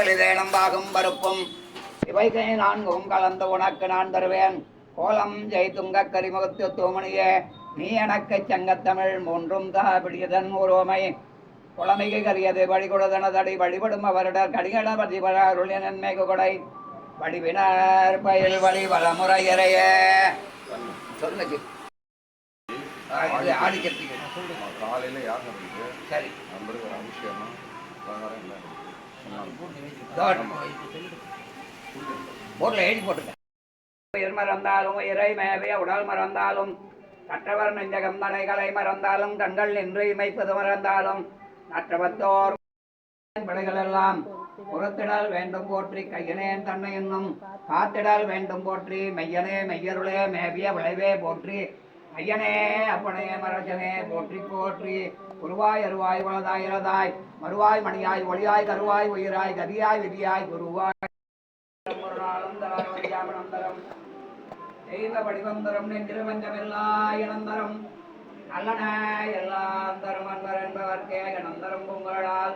தேனம்பாகும் பருப்பும். இவைகை நான்கும் கலந்து உனக்கு நான் தருவேன். கோலம் ஜெய் துங்க கரிமுகத்து தூமணியே நீ எனக்கு சங்கத்தமிழ் மூன்றும் தாபிடியதன் உருவமை குழமைக்கு கரியது வழிகொடுதனதடி வழிபடும் அவரிடர் கடிகட பதிபர அருளிய நன்மை கொடை. வடிவினர் பயில் வழி வளமுறையறைய ஆடிக்கிறதுக்கு. காலையில் யார் சரி. போர்ல எழுதி போட்டுக்க உயிர் மறந்தாலும் உயிரை மேவிய உடல் மறந்தாலும் கற்றவர் நெஞ்சகம் மலைகளை மறந்தாலும் கண்கள் நின்று இமைப்பது மறந்தாலும் நற்றவத்தோர் பிழைகள் புறத்திடல் வேண்டும் போற்றி கையனேன் தன்னை என்னும் காத்திடல் வேண்டும் போற்றி மெய்யனே மெய்யருளே மேவிய விளைவே போற்றி ஐயனே அப்பனே மரஜனே போற்றி போற்றி. உருவாய் அருவாய் வளதாய் இலதாய் மறுவாய் மணியாய் ஒளியாய் கருவாய் உயிராய் கதியாய் விதியாய் குருவாய். தெய்வ படிவந்தரம் நெஞ்சிருவஞ்சமெல்லாம் இனந்தரம். அல்லன எல்லாந்தரம் அன்பர் என்பவர்க்கே இனந்தரம் பொங்கலால்.